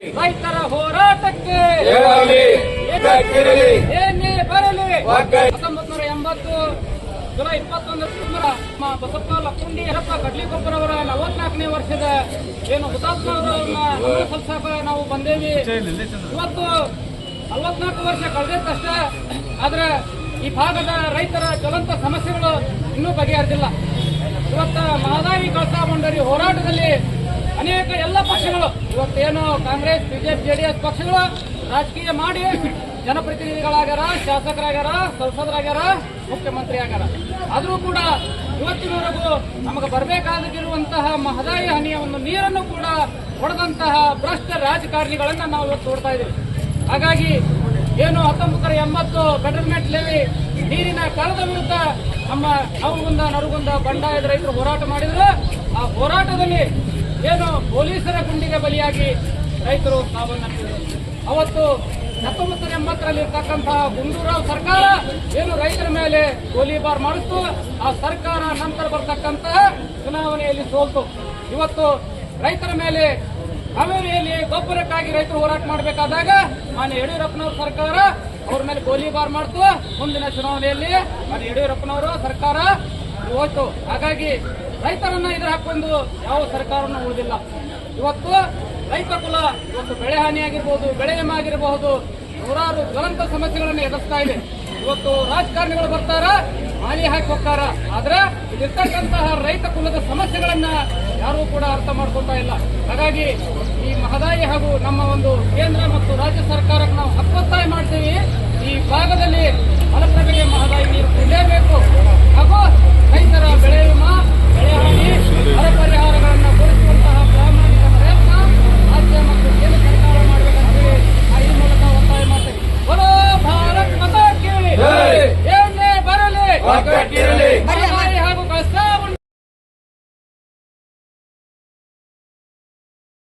ರೈತರ ಹೋರಾಟಕ್ಕೆ ಏನೇ ಬರಲಿ. ಹತ್ತೊಂಬತ್ತು ನೂರ ಎಂಬತ್ತು ಜುಲೈ ಇಪ್ಪತ್ತೊಂದರ ಬಸಪ್ಪ ಲಕ್ಕುಂಡಿ ಹರಪ್ಪ ಕಡ್ಲಿಗೊಬ್ಬರವರ ನಲವತ್ನಾಲ್ಕನೇ ವರ್ಷದ ಏನು ಹುತಾತ್ಮ ಸಲ್ಸಾಕ ನಾವು ಬಂದೇವಿ. ಇವತ್ತು ನಲವತ್ನಾಲ್ಕು ವರ್ಷ ಕಳೆದಷ್ಟೇ ಆದ್ರೆ ಈ ಭಾಗದ ರೈತರ ಜ್ವಲಂತ ಸಮಸ್ಯೆಗಳು ಇನ್ನೂ ಬಗೆಹರಿದಿಲ್ಲ. ಇವತ್ತು ಮಹದಾಯಿ ಕಳಸಾ ಬಂಡರಿ ಹೋರಾಟದಲ್ಲಿ ಅನೇಕ ಎಲ್ಲ ಪಕ್ಷಗಳು. ಇವತ್ತೇನು ಕಾಂಗ್ರೆಸ್, ಬಿಜೆಪಿ, ಜೆಡಿಎಸ್ ಪಕ್ಷಗಳು ರಾಜಕೀಯ ಮಾಡಿ ಜನಪ್ರತಿನಿಧಿಗಳಾಗ್ಯಾರ, ಶಾಸಕರಾಗ್ಯಾರ, ಸಂಸದರಾಗ್ಯಾರ ಮುಖ್ಯಮಂತ್ರಿ ಆಗ್ಯಾರ ಆದರೂ ಕೂಡ ಇವತ್ತಿನವರೆಗೂ ನಮಗೆ ಬರಬೇಕಾಗಿರುವಂತಹ ಮಹದಾಯಿ ಹನಿಯ ಒಂದು ನೀರನ್ನು ಕೂಡ ಹೊಡೆದಂತಹ ಭ್ರಷ್ಟ ರಾಜಕಾರಣಿಗಳನ್ನು ನಾವು ಇವತ್ತು ನೋಡ್ತಾ ಇದ್ದೀವಿ. ಹಾಗಾಗಿ ಏನು ಹತ್ತೊಂಬತ್ತರ ಎಂಬತ್ತು ಬೆಟರ್ಮೆಂಟ್ ಲೆವಿ ನೀರಿನ ಕಳದ ವಿರುದ್ಧ ನಮ್ಮ ನವಗುಂದ, ನರಗುಂದ, ಬಂಡಾಯದ ರೈತರು ಹೋರಾಟ ಮಾಡಿದ್ರು. ಆ ಹೋರಾಟದಲ್ಲಿ ಏನು ಪೊಲೀಸರ ಗುಂಡಿಗೆ ಬಲಿಯಾಗಿ ರೈತರು ಸಾವನ್ನಪ್ಪಿದರು. ಅವತ್ತು ಹತ್ತೊಂಬತ್ತು ಎಂಬತ್ತರಲ್ಲಿ ಇರ್ತಕ್ಕಂತಹ ಗುಂಡೂರಾವ್ ಸರ್ಕಾರ ಏನು ರೈತರ ಮೇಲೆ ಗೋಲಿಬಾರ್ ಮಾಡಿಸ್ತು, ಆ ಸರ್ಕಾರ ನಂತರ ಬರ್ತಕ್ಕಂತಹ ಚುನಾವಣೆಯಲ್ಲಿ ಸೋಲ್ತು. ಇವತ್ತು ರೈತರ ಮೇಲೆ ಹಾವೇರಿಯಲ್ಲಿ ಗೊಬ್ಬರಕ್ಕಾಗಿ ರೈತರು ಹೋರಾಟ ಮಾಡಬೇಕಾದಾಗ ಮಾನ್ಯ ಯಡಿಯೂರಪ್ಪನವರ ಸರ್ಕಾರ ಅವ್ರ ಮೇಲೆ ಗೋಲಿಬಾರ್ ಮಾಡ್ತು ಮುಂದಿನ ಚುನಾವಣೆಯಲ್ಲಿ ಮಾನ್ಯ ಯಡಿಯೂರಪ್ಪನವರು ಸರ್ಕಾರ ಹೋಯ್ತು. ಹಾಗಾಗಿ ರೈತರನ್ನ ಇದ್ರ ಹಾಕೊಂಡು ಯಾವ ಸರ್ಕಾರನೂ ಉಳಿದಿಲ್ಲ. ಇವತ್ತು ರೈತ ಕುಲ ಇವತ್ತು ಬೆಳೆ ಹಾನಿಯಾಗಿರ್ಬೋದು, ಬೆಳೆ ಆಗಿರಬಹುದು ನೂರಾರು ಜ್ವಲಂತ ಸಮಸ್ಯೆಗಳನ್ನು ಎದುರಿಸ್ತಾ ಇದೆ. ಇವತ್ತು ರಾಜಕಾರಣಿಗಳು ಬರ್ತಾರ, ಮಾಲಿ ಹಾಕಿ ಹೋಗ್ತಾರ. ಆದ್ರೆ ಇಲ್ಲಿರ್ತಕ್ಕಂತಹ ರೈತ ಕುಲದ ಸಮಸ್ಯೆಗಳನ್ನ ಯಾರೂ ಕೂಡ ಅರ್ಥ ಮಾಡ್ಕೊತಾ ಇಲ್ಲ. ಹಾಗಾಗಿ ಈ ಮಹದಾಯಿ ಹಾಗೂ ನಮ್ಮ ಒಂದು ಕೇಂದ್ರ ಮತ್ತು ರಾಜ್ಯ ಸರ್ಕಾರಕ್ಕೆ ನಾವು ಹಕ್ಕೊತ್ತಾಯ ಮಾಡ್ತೀವಿ. ಈ ಭಾಗದಲ್ಲಿ ಮಲಪ್ರಭೆಗೆ ಮಹದಾಯಿ ನೀರು ಕೊಡಲೇಬೇಕು ಹಾಗೂ ರೈತರ ಬೆಳೆ ವಿಮಾ ಬೆಳೆ ಹಾನಿ ಬರ ಪರಿಹಾರಗಳನ್ನು ಕೊಡಿಸುವಂತಹ ಪ್ರಾಮಾಣಿಕ ಪ್ರಯತ್ನ ರಾಜ್ಯ ಮತ್ತು ಕೇಂದ್ರ ಸರ್ಕಾರ ಮಾಡಬೇಕಂತೇಳಿ ಆ ಈ ಮೂಲಕ ಒತ್ತಾಯ ಮಾಡ್ತೇವೆ ಬರೋ ಭಾರತ್ ಮತಾಕ್ಕೆ ಜೈ. ಏನೇ ಬರಲಿ ಒಗ್ಗಟ್ಟಿರಲಿ